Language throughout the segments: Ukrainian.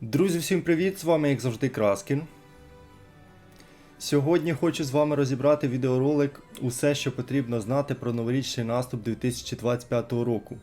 Друзі, всім привіт! З вами, як завжди, Краскін. Сьогодні хочу з вами розібрати відеоролик Усе, що потрібно знати про новорічний наступ 2025 року.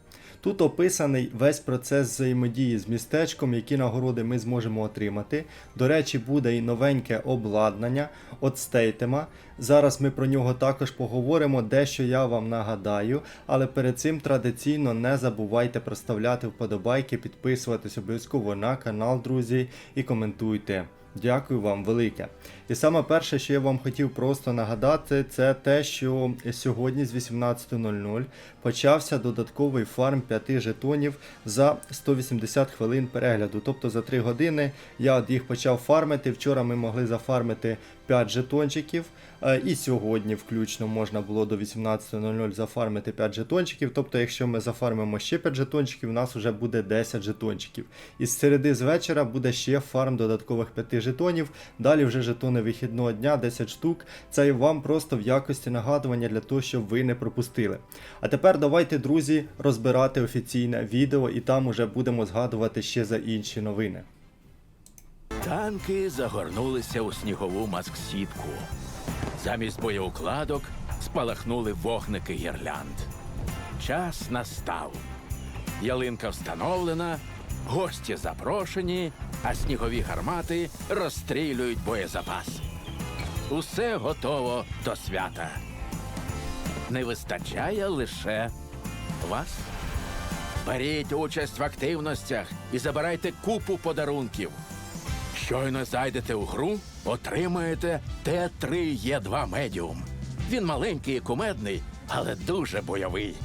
Тут описаний весь процес взаємодії з містечком, які нагороди ми зможемо отримати. До речі, буде і новеньке обладнання від Стейтема. Зараз ми про нього також поговоримо, дещо я вам нагадаю. Але перед цим традиційно не забувайте проставляти вподобайки, підписуватись обов'язково на канал, друзі, і коментуйте. Дякую вам велике. І саме перше, що я вам хотів просто нагадати, це те, що сьогодні з 18.00 почався додатковий фарм 5 жетонів за 180 хвилин перегляду. Тобто за 3 години я от їх почав фармити. Вчора ми могли зафармити 5 жетончиків. е, І сьогодні включно можна було до 18.00 зафармити 5 жетончиків. Тобто, якщо ми зафармимо ще 5 жетончиків, у нас вже буде 10 жетончиків. І з середи з вечора буде ще фарм додаткових 5 жетонів. Далі вже жетони вихідного дня, 10 штук. Це вам просто в якості нагадування для того, щоб ви не пропустили. А тепер давайте, друзі, розбирати офіційне відео, і там уже будемо згадувати ще за інші новини. Танки загорнулися у снігову маск-сітку. Замість боєукладок спалахнули вогники гірлянд. Час настав. Ялинка встановлена, гості запрошені, а снігові гармати розстрілюють боєзапас. Усе готово до свята. Не вистачає лише вас. Беріть участь в активностях і забирайте купу подарунків. Щойно зайдете у гру, отримаєте Т3Е2 Медіум. Він маленький і кумедний, але дуже бойовий.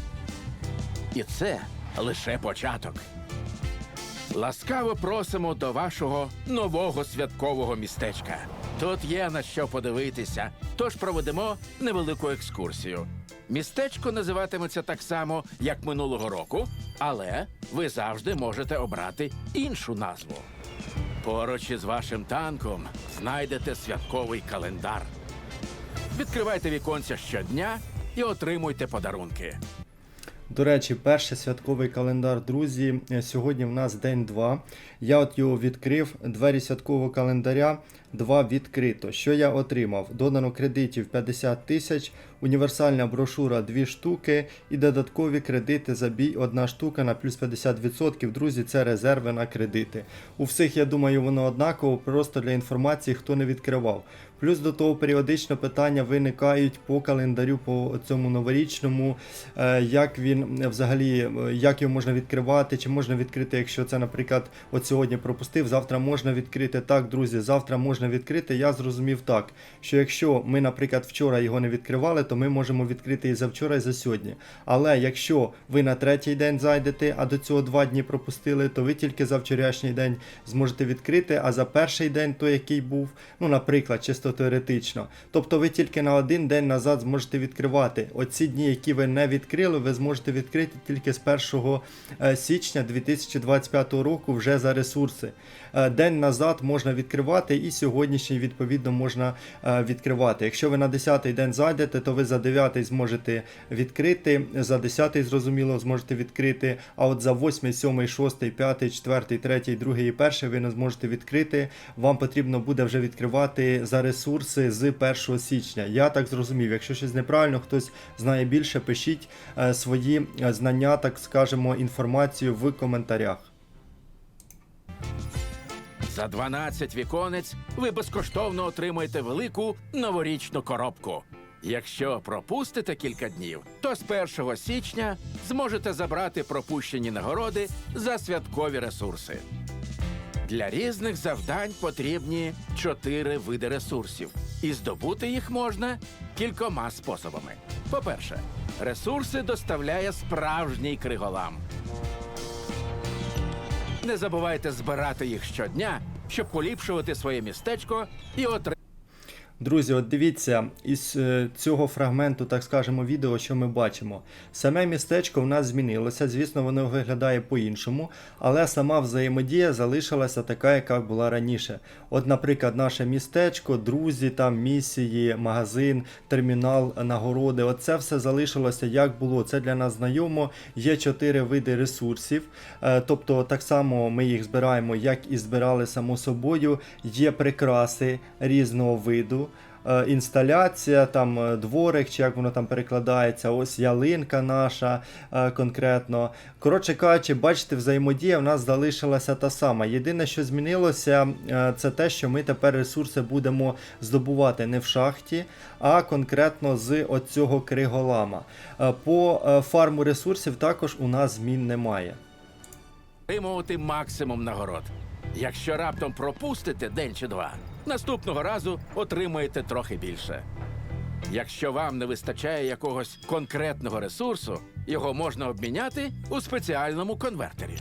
І це лише початок. Ласкаво просимо до вашого нового святкового містечка. Тут є на що подивитися, тож проведемо невелику екскурсію. Містечко називатиметься так само, як минулого року, але ви завжди можете обрати іншу назву. Поруч із вашим танком знайдете святковий календар. Відкривайте віконця щодня і отримуйте подарунки. До речі, перший святковий календар, друзі. е, Сьогодні в нас день 2. Я от його відкрив. Двері святкового календаря 2 відкрито. Що я отримав? Додано кредитів 50 тисяч, універсальна брошура 2 штуки і додаткові кредити за бій 1 штука на плюс 50%. Друзі, це резерви на кредити. У всіх, я думаю, воно однаково, просто для інформації, хто не відкривав. Плюс до того періодично питання виникають по календарю, по цьому новорічному, е, як він е, взагалі, е, як його можна відкривати, чи можна відкрити, якщо це, наприклад, от сьогодні пропустив, завтра можна відкрити. Так, друзі, завтра можна відкрити. Я зрозумів так, що якщо ми, наприклад, вчора його не відкривали, то ми можемо відкрити і за вчора, і за сьогодні. Але якщо ви на третій день зайдете, а до цього два дні пропустили, то ви тільки за вчорашній день зможете відкрити, а за перший день, той, який був, ну, наприклад, чисто теоретично. Тобто ви тільки на один день назад зможете відкривати. Оці дні, які ви не відкрили, ви зможете відкрити тільки з 1 е, січня 2025 року вже за ресурси. Е, День назад можна відкривати, і сьогоднішній, відповідно, можна е, відкривати. Якщо ви на 10-й день зайдете, то ви за 9-й зможете відкрити, за 10-й, зрозуміло, зможете відкрити, а от за 8, 7, 6, 5, 4, 3, 2 і 1 ви не зможете відкрити. Вам потрібно буде вже відкривати за ресурси з 1 січня. Я так зрозумів. Якщо щось неправильно, хтось знає більше, пишіть е, свої знання, так скажемо, інформацію в коментарях. За 12 віконець ви безкоштовно отримаєте велику новорічну коробку. Якщо пропустите кілька днів, то з 1 січня зможете забрати пропущені нагороди за святкові ресурси. Для різних завдань потрібні чотири види ресурсів, і здобути їх можна кількома способами. По-перше, ресурси доставляє справжній криголам. Не забувайте збирати їх щодня, щоб поліпшувати своє містечко і отримати. Друзі, от дивіться, із е, цього фрагменту, так скажемо, відео, що ми бачимо. Саме містечко в нас змінилося, звісно, воно виглядає по-іншому, але сама взаємодія залишилася така, яка була раніше. От, наприклад, наше містечко, друзі, там місії, магазин, термінал, нагороди. От це все залишилося як було. Це для нас знайомо. Є чотири види ресурсів. Е, Тобто, так само ми їх збираємо, як і збирали само собою. Є прикраси різного виду. Е, Інсталяція, там е, дворик, чи як воно там перекладається, ось ялинка наша е, конкретно. Коротше кажучи, бачите, взаємодія в нас залишилася та сама. Єдине, що змінилося, це те, що ми тепер ресурси будемо здобувати не в шахті, а конкретно з оцього криголама. По фарму ресурсів також у нас змін немає. отримувати максимум нагород. Якщо раптом пропустите день чи два, наступного разу отримаєте трохи більше. Якщо вам не вистачає якогось конкретного ресурсу, його можна обміняти у спеціальному конвертері.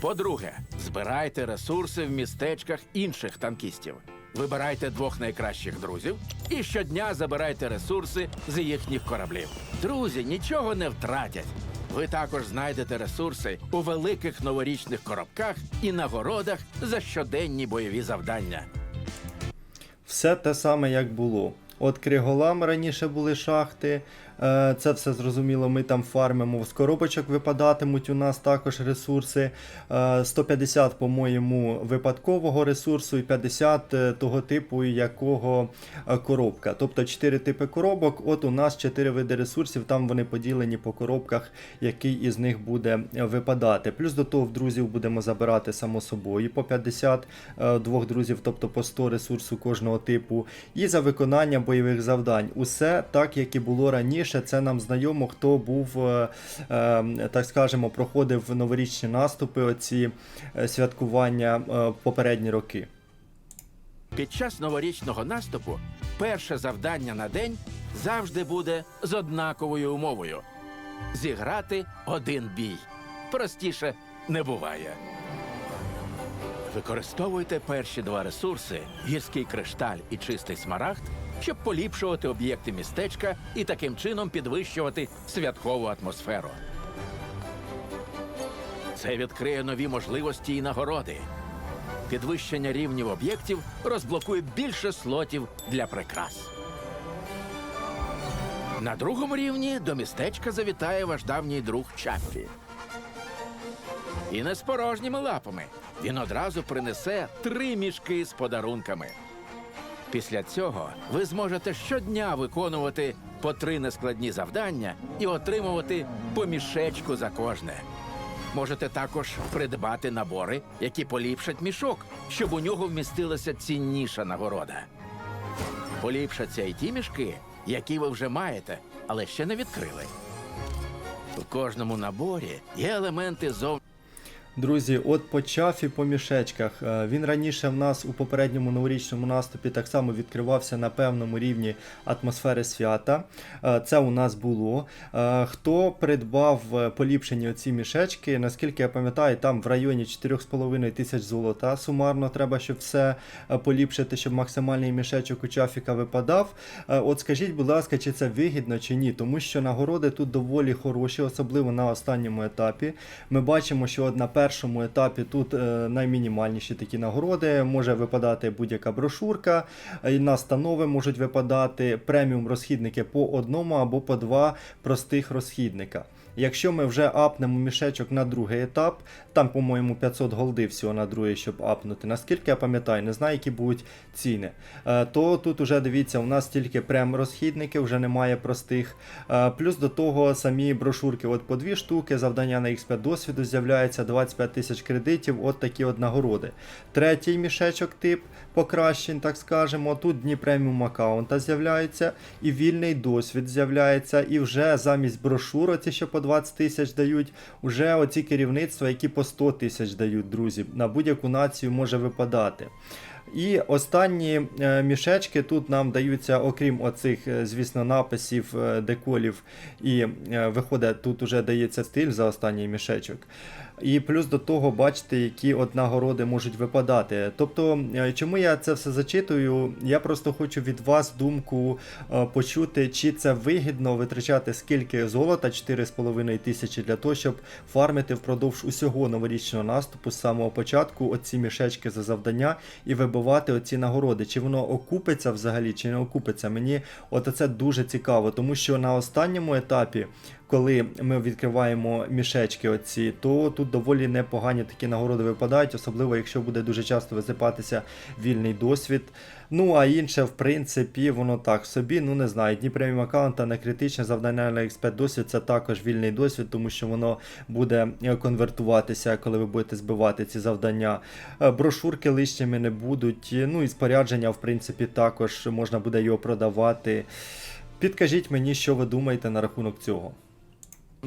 По-друге, збирайте ресурси в містечках інших танкістів. Вибирайте двох найкращих друзів і щодня забирайте ресурси з їхніх кораблів. Друзі нічого не втратять. Ви також знайдете ресурси у великих новорічних коробках і нагородах за щоденні бойові завдання. Все те саме, як було. От Криголам раніше були шахти, це все зрозуміло, ми там фармимо. З коробочок випадатимуть у нас також ресурси. Е, 150, по-моєму, випадкового ресурсу і 50 е, того типу, якого е, коробка. Тобто 4 типи коробок. От у нас 4 види ресурсів, там вони поділені по коробках, який із них буде е, випадати. Плюс до того в друзів будемо забирати само собою по 50 е, двох друзів, тобто по 100 ресурсу кожного типу. І за виконання бойових завдань. Усе так, як і було раніше. Це нам знайомо, хто був, е, е, так скажемо, проходив новорічні наступи, оці е, святкування е, попередні роки. Під час новорічного наступу перше завдання на день завжди буде з однаковою умовою: зіграти один бій. Простіше не буває. Використовуйте перші два ресурси гірський кришталь і чистий смарагд, щоб поліпшувати об'єкти містечка і таким чином підвищувати святкову атмосферу. Це відкриє нові можливості і нагороди. Підвищення рівнів об'єктів розблокує більше слотів для прикрас. На другому рівні до містечка завітає ваш давній друг Чаппі. І не з порожніми лапами. Він одразу принесе три мішки з подарунками. Після цього ви зможете щодня виконувати по три нескладні завдання і отримувати по мішечку за кожне. Можете також придбати набори, які поліпшать мішок, щоб у нього вмістилася цінніша нагорода. Поліпшаться і ті мішки, які ви вже маєте, але ще не відкрили. У кожному наборі є елементи зов... Друзі, от по чафі по мішечках. Е, Він раніше в нас у попередньому новорічному наступі так само відкривався на певному рівні атмосфери свята. Е, Це у нас було. Е, Хто придбав поліпшені оці мішечки, наскільки я пам'ятаю, там в районі 4,5 тисяч золота сумарно треба, щоб все поліпшити, щоб максимальний мішечок у чафіка випадав. От скажіть, будь ласка, чи це вигідно чи ні, тому що нагороди тут доволі хороші, особливо на останньому етапі. Ми бачимо, що от на першому етапі тут е, наймінімальніші такі нагороди. Може випадати будь-яка брошурка, е, настанови можуть випадати преміум розхідники по одному або по два простих розхідника. Якщо ми вже апнемо мішечок на другий етап, там, по-моєму, 500 голди всього на другий, щоб апнути. Наскільки я пам'ятаю, не знаю, які будуть ціни. Е, То тут уже дивіться, у нас тільки прем-розхідники, вже немає простих. Е, Плюс до того самі брошурки, от по дві штуки, завдання на X5 досвіду з'являється 25 тисяч кредитів, от такі от нагороди. Третій мішечок тип покращень, так скажемо. Тут дні преміум аккаунта з'являються, і вільний досвід з'являється, і вже замість брошур, оці що по 20 тисяч дають, вже оці керівництва, які по 100 тисяч дають, друзі. На будь-яку націю може випадати. І останні е, мішечки тут нам даються, окрім оцих, е, звісно, написів, е, деколів, і виходить, тут уже дається стиль за останній мішечок. І плюс до того бачите, які от нагороди можуть випадати. Тобто, е, чому я це все зачитую? Я просто хочу від вас думку е, почути, чи це вигідно витрачати скільки золота, 4,5 тисячі для того, щоб фармити впродовж усього новорічного наступу з самого початку оці мішечки за завдання і вибивати оці нагороди. Чи воно окупиться взагалі, чи не окупиться? Мені от це дуже цікаво, тому що на останньому етапі коли ми відкриваємо мішечки оці, то тут доволі непогані такі нагороди випадають, особливо якщо буде дуже часто висипатися вільний досвід. Ну а інше, в принципі, воно так собі. Ну не знаю, дні преміум аккаунта не критичне завдання на експерт досвід це також вільний досвід, тому що воно буде е, конвертуватися, коли ви будете збивати ці завдання. Е, Брошурки лишніми не будуть. Ну і спорядження, в принципі, також можна буде його продавати. Підкажіть мені, що ви думаєте на рахунок цього.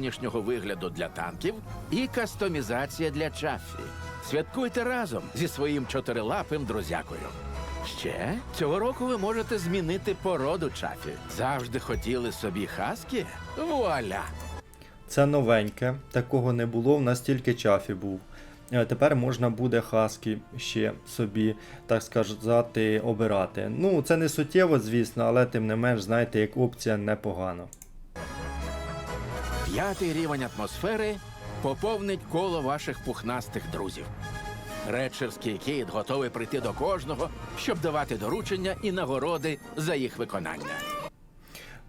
Зовнішнього вигляду для танків і кастомізація для Чаффі. Святкуйте разом зі своїм чотирилапим друзякою. Ще цього року ви можете змінити породу Чаффі. Завжди хотіли собі хаски? Вуаля! Це новеньке, такого не було, в нас тільки чафі був. Е, Тепер можна буде хаски ще собі, так сказати, обирати. Ну, це не суттєво, звісно, але тим не менш, знаєте, як опція непогано. П'ятий рівень атмосфери поповнить коло ваших пухнастих друзів. Редшерський кіт готовий прийти до кожного, щоб давати доручення і нагороди за їх виконання.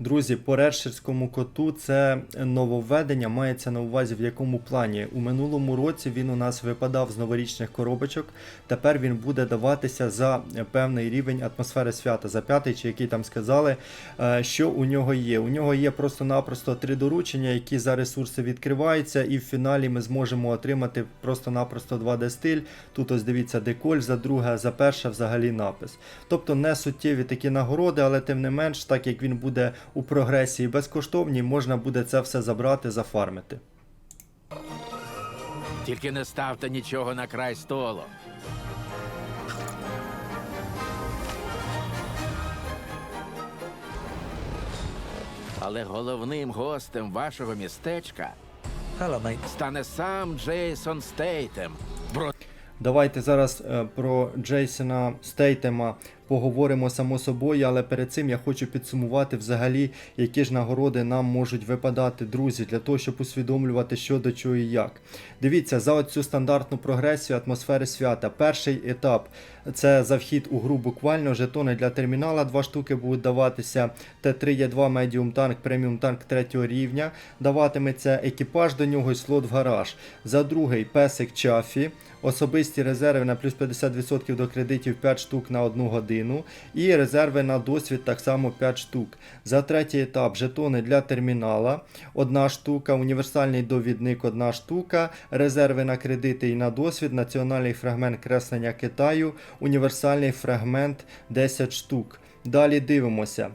Друзі, по редширському коту це нововведення мається на увазі в якому плані. У минулому році він у нас випадав з новорічних коробочок. Тепер він буде даватися за певний рівень атмосфери свята, за п'ятий чи який там сказали, е, що у нього є. У нього є просто-напросто три доручення, які за ресурси відкриваються, і в фіналі ми зможемо отримати просто-напросто 2D стиль. Тут ось дивіться деколь, за друге, за перше взагалі напис. Тобто не суттєві такі нагороди, але тим не менш, так як він буде у прогресії безкоштовній, можна буде це все забрати, зафармити. Тільки не ставте нічого на край столу. Але головним гостем вашого містечка Hello, стане сам Джейсон Стейтем. Давайте зараз е, про Джейсона Стейтема поговоримо само собою, але перед цим я хочу підсумувати взагалі, які ж нагороди нам можуть випадати, друзі, для того, щоб усвідомлювати, що до чого і як. Дивіться, за цю стандартну прогресію атмосфери свята. Перший етап це за вхід у гру буквально жетони для термінала. Два штуки будуть даватися. Т3Е2 Medium танк, преміум танк третього рівня. Даватиметься екіпаж до нього і слот в гараж. За другий песик Чафі. Особисті резерви на плюс 50% до кредитів 5 штук на 1 годину. І резерви на досвід так само 5 штук. За третій етап жетони для термінала 1 штука, універсальний довідник 1 штука, резерви на кредити і на досвід, національний фрагмент креслення Китаю, універсальний фрагмент 10 штук. Далі дивимося.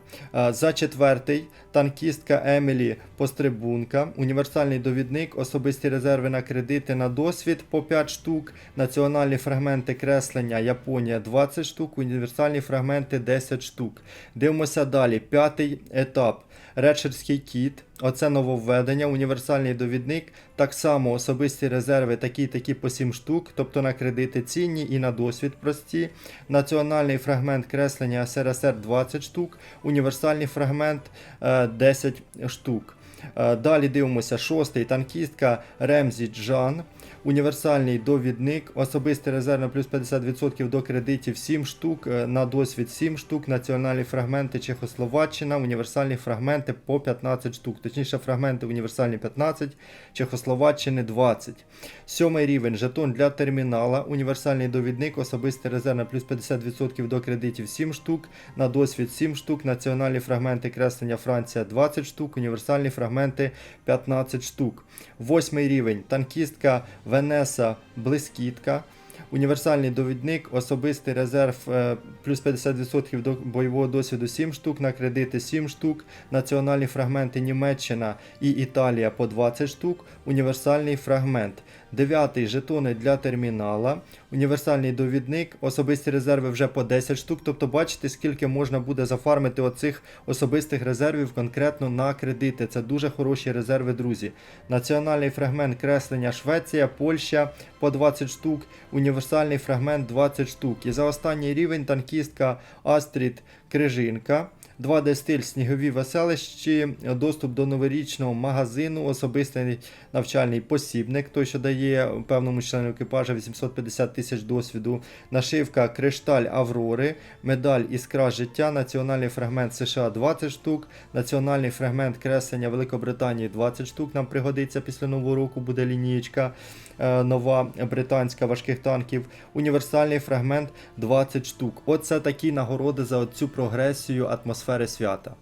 За четвертий танкістка Емілі Пострибунка, універсальний довідник, особисті резерви на кредити на досвід по 5 штук, національні фрагменти креслення Японія 20 штук, універсальні фрагменти 10 штук. Дивимося далі. П'ятий етап. Редшерський кіт, оце нововведення, універсальний довідник, так само особисті резерви такі такі по 7 штук, тобто на кредити цінні і на досвід прості. Національний фрагмент креслення СРСР 20 штук, універсальний фрагмент е, 10 штук. Е, Далі дивимося шостий танкістка Ремзі Джан. Універсальний довідник, особистий резерв плюс 50% до кредитів 7 штук, е, на досвід 7 штук, національні фрагменти Чехословаччина, універсальні фрагменти по 15 штук. Точніше, фрагменти універсальні 15, Чехословаччини 20. Сьомий рівень жетон для термінала, універсальний довідник, особистий резерв плюс 50% до кредитів 7 штук, на досвід 7 штук, національні фрагменти креслення Франція 20 штук, універсальні фрагменти 15 штук. Восьмий рівень танкістка Венеса Блискітка. Універсальний довідник, особистий резерв е, плюс 50% до бойового досвіду 7 штук, на кредити 7 штук, національні фрагменти Німеччина і Італія по 20 штук, універсальний фрагмент. Дев'ятий жетони для термінала, універсальний довідник, особисті резерви вже по 10 штук. Тобто бачите, скільки можна буде зафармити оцих особистих резервів конкретно на кредити. Це дуже хороші резерви, друзі. Національний фрагмент креслення Швеція, Польща по 20 штук, універсальний фрагмент 20 штук. І за останній рівень танкістка Астрід Крижинка. 2D стиль снігові веселищі, доступ до новорічного магазину, особистий навчальний посібник, той, що дає певному члену екіпажа 850 тисяч досвіду, нашивка Кришталь Аврори, медаль Іскра життя, національний фрагмент США 20 штук, національний фрагмент креслення Великобританії 20 штук. Нам пригодиться після нового року буде лінієчка е, нова британська важких танків, універсальний фрагмент 20 штук. Оце такі нагороди за цю прогресію атмосфери свята.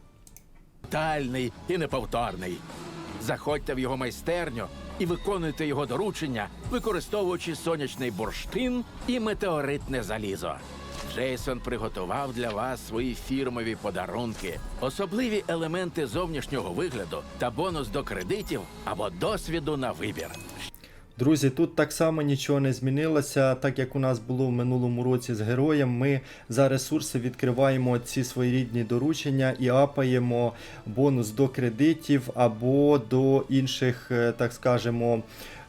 Тальний і неповторний. Заходьте в його майстерню і виконуйте його доручення, використовуючи сонячний бурштин і метеоритне залізо. Джейсон приготував для вас свої фірмові подарунки, особливі елементи зовнішнього вигляду та бонус до кредитів або досвіду на вибір. Друзі, тут так само нічого не змінилося, так як у нас було в минулому році з героєм. Ми за ресурси відкриваємо ці своєрідні доручення і апаємо бонус до кредитів або до інших, е, так скажемо,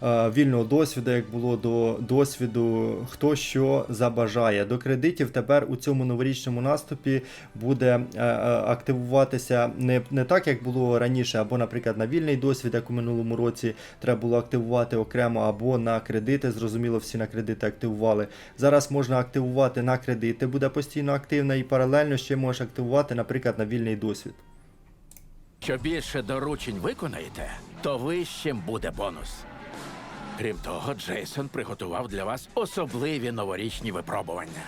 вільного досвіду, як було до досвіду, хто що забажає. До кредитів тепер у цьому новорічному наступі буде е, е, активуватися не, не так, як було раніше, або, наприклад, на вільний досвід, як у минулому році треба було активувати окремо, або на кредити. Зрозуміло, всі на кредити активували. Зараз можна активувати на кредити, буде постійно активна, і паралельно ще можеш активувати, наприклад, на вільний досвід. Що більше доручень виконаєте, то вищим буде бонус. Крім того, Джейсон приготував для вас особливі новорічні випробування.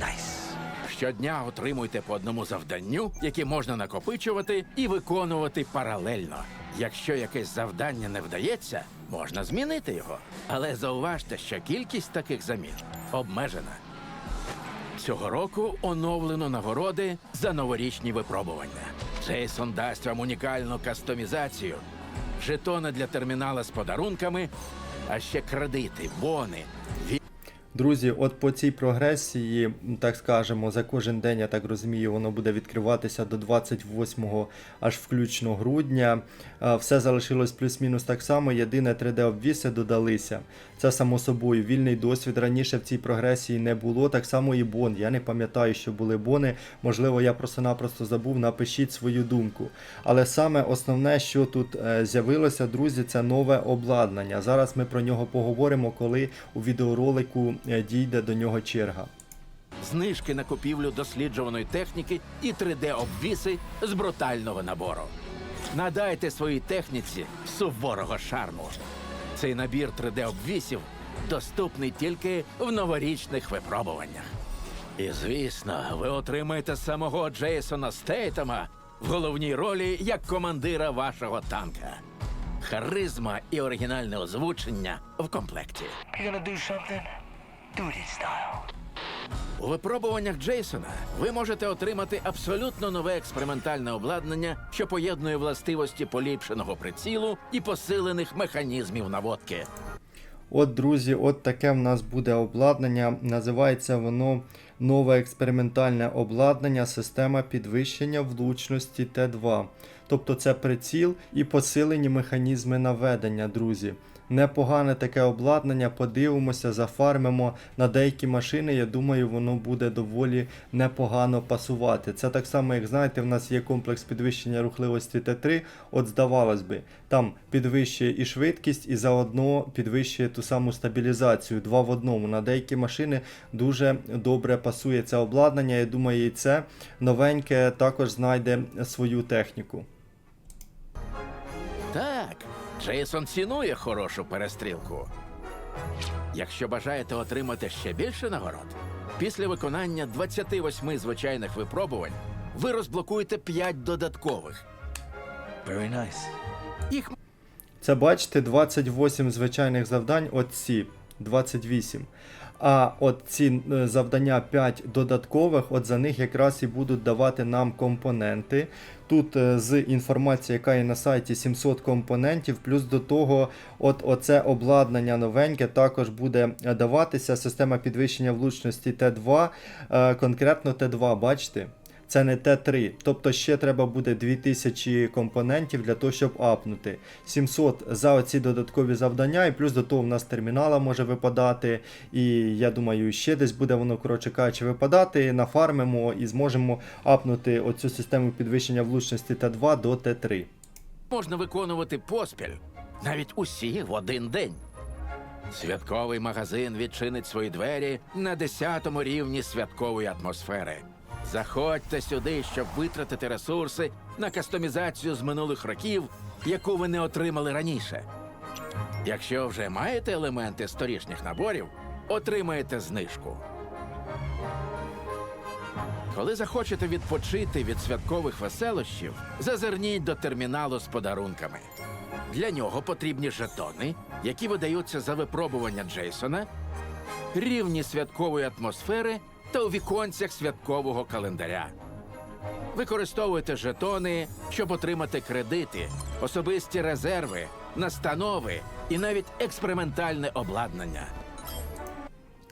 Nice. Щодня отримуйте по одному завданню, які можна накопичувати і виконувати паралельно. Якщо якесь завдання не вдається, можна змінити його. Але зауважте, що кількість таких замін обмежена. Цього року оновлено нагороди за новорічні випробування. Джейсон дасть вам унікальну кастомізацію, жетони для термінала з подарунками, а ще кредити, бони, Друзі, от по цій прогресії, так скажемо, за кожен день, я так розумію, воно буде відкриватися до 28 аж включно грудня. Е, Все залишилось плюс-мінус так само. Єдине 3D-обвіси додалися. Це само собою вільний досвід. Раніше в цій прогресії не було. Так само і бон. Я не пам'ятаю, що були бони. Можливо, я просто-напросто забув. Напишіть свою думку. Але саме основне, що тут е, з'явилося, друзі, це нове обладнання. Зараз ми про нього поговоримо, коли у відеоролику дійде до нього черга. знижки на купівлю досліджуваної техніки і 3D-обвіси з брутального набору. Надайте своїй техніці суворого шарму. Цей набір 3D-обвісів доступний тільки в новорічних випробуваннях. І звісно, ви отримаєте самого Джейсона Стейтема в головній ролі як командира вашого танка. Харизма і оригінальне озвучення в комплекті. You gonna do something? У випробуваннях Джейсона ви можете отримати абсолютно нове експериментальне обладнання, що поєднує властивості поліпшеного прицілу і посилених механізмів наводки. От, друзі, от таке в нас буде обладнання. Називається воно нове експериментальне обладнання, система підвищення влучності Т2. Тобто це приціл і посилені механізми наведення, друзі. Непогане таке обладнання, подивимося, зафармимо на деякі машини. Я думаю, воно буде доволі непогано пасувати. Це так само, як знаєте, в нас є комплекс підвищення рухливості Т3. От здавалось би, там підвищує і швидкість, і заодно підвищує ту саму стабілізацію. Два в одному. На деякі машини дуже добре пасує це обладнання. Я думаю, і це новеньке також знайде свою техніку. Так, Джейсон цінує хорошу перестрілку. Якщо бажаєте отримати ще більше нагород, після виконання 28 звичайних випробувань ви розблокуєте 5 додаткових. Very nice. Їх Це бачите, 28 звичайних завдань, от ці 28. А от ці е, завдання 5 додаткових, от за них якраз і будуть давати нам компоненти. Тут е, з інформації, яка є на сайті 700 компонентів, плюс до того, от оце обладнання новеньке також буде е, даватися. Система підвищення влучності Т2, е, конкретно Т2, бачите? Це не Т3. Тобто ще треба буде 2000 компонентів для того, щоб апнути. 700 за оці додаткові завдання, і плюс до того в нас термінала може випадати. І я думаю, ще десь буде воно, коротше кажучи, випадати. Нафармимо і зможемо апнути оцю систему підвищення влучності Т2 до Т3. Можна виконувати поспіль, навіть усі в один день. Святковий магазин відчинить свої двері на 10-му рівні святкової атмосфери. Заходьте сюди, щоб витратити ресурси на кастомізацію з минулих років, яку ви не отримали раніше. Якщо вже маєте елементи з торішніх наборів, отримаєте знижку. Коли захочете відпочити від святкових веселощів, зазирніть до терміналу з подарунками. Для нього потрібні жетони, які видаються за випробування Джейсона, рівні святкової атмосфери та у віконцях святкового календаря. Використовуйте жетони, щоб отримати кредити, особисті резерви, настанови і навіть експериментальне обладнання.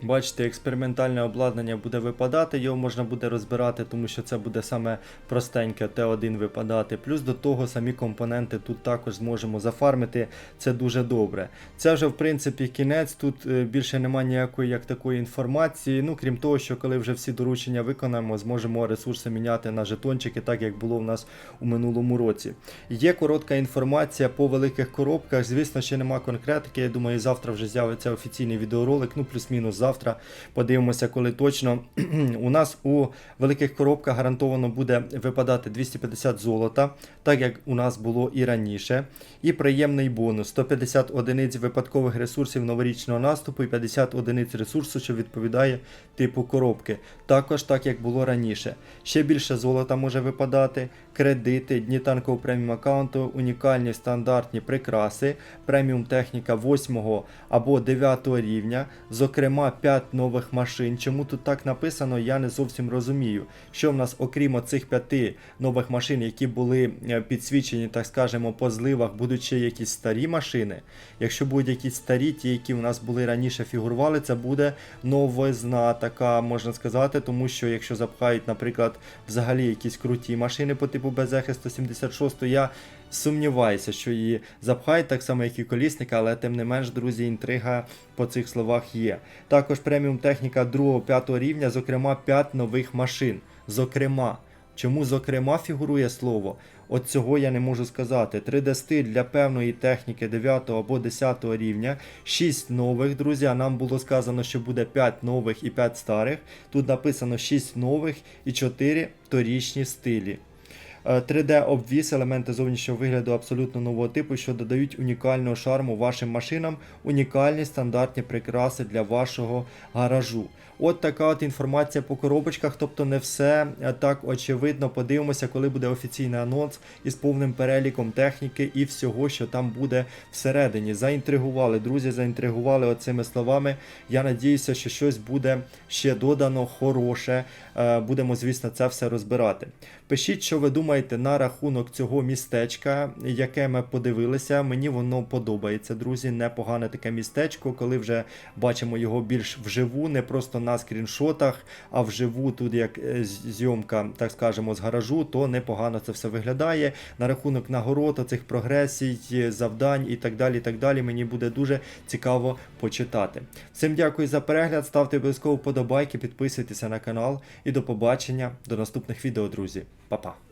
Бачите, експериментальне обладнання буде випадати, його можна буде розбирати, тому що це буде саме простеньке Т1 випадати. Плюс до того самі компоненти тут також зможемо зафармити. Це дуже добре. Це вже в принципі кінець. Тут е, більше немає ніякої як такої інформації. Ну крім того, що коли вже всі доручення виконаємо, зможемо ресурси міняти на жетончики, так як було в нас у минулому році. Є коротка інформація по великих коробках. Звісно, ще нема конкретики. Я думаю, завтра вже з'явиться офіційний відеоролик, ну плюс-мінус завтра. Подивимося, коли точно. у нас у великих коробках гарантовано буде випадати 250 золота, так як у нас було і раніше. І приємний бонус: 150 одиниць випадкових ресурсів новорічного наступу і 50 одиниць ресурсу, що відповідає типу коробки. Також так як було раніше. Ще більше золота може випадати, кредити, дні танкового преміум аккаунту, унікальні стандартні прикраси, преміум техніка 8 або 9 рівня, зокрема 5 нових машин. Чому тут так написано, я не зовсім розумію. Що в нас, окрім оцих 5 нових машин, які були е, підсвічені, так скажемо, по зливах, будуть ще якісь старі машини. Якщо будуть якісь старі, ті, які в нас були раніше фігурували, це буде новизна, така можна сказати, тому що якщо запхають, наприклад, взагалі якісь круті машини по типу BZH 176, я сумніваюся, що її запхають так само, як і колісника, але тим не менш, друзі, інтрига по цих словах є. Також преміум техніка 2-5 рівня, зокрема 5 нових машин. Зокрема. Чому, зокрема, фігурує слово? От цього я не можу сказати. 3D-стиль для певної техніки 9 або 10 рівня, 6 нових, друзі. а Нам було сказано, що буде 5 нових і 5 старих. Тут написано 6 нових і 4 торічні стилі. Е, 3D-обвіс, елементи зовнішнього вигляду абсолютно нового типу, що додають унікального шарму вашим машинам, унікальні стандартні прикраси для вашого гаражу. От така от інформація по коробочках, тобто не все е, так очевидно. Подивимося, коли буде офіційний анонс із повним переліком техніки і всього, що там буде всередині. Заінтригували, друзі, заінтригували оцими словами. Я надіюся, що щось буде ще додано хороше. Е, Будемо, звісно, це все розбирати. Пишіть, що ви думаєте на рахунок цього містечка, яке ми подивилися. Мені воно подобається, друзі. Непогане таке містечко, коли вже бачимо його більш вживу, не просто на скріншотах, а вживу тут як е, зйомка, так скажемо, з гаражу, то непогано це все виглядає. На рахунок нагород, оцих прогресій, е, завдань і так далі. і так далі. Мені буде дуже цікаво почитати. Всім дякую за перегляд. Ставте обов'язково подобайки, підписуйтеся на канал і до побачення до наступних відео, друзі. Па-па.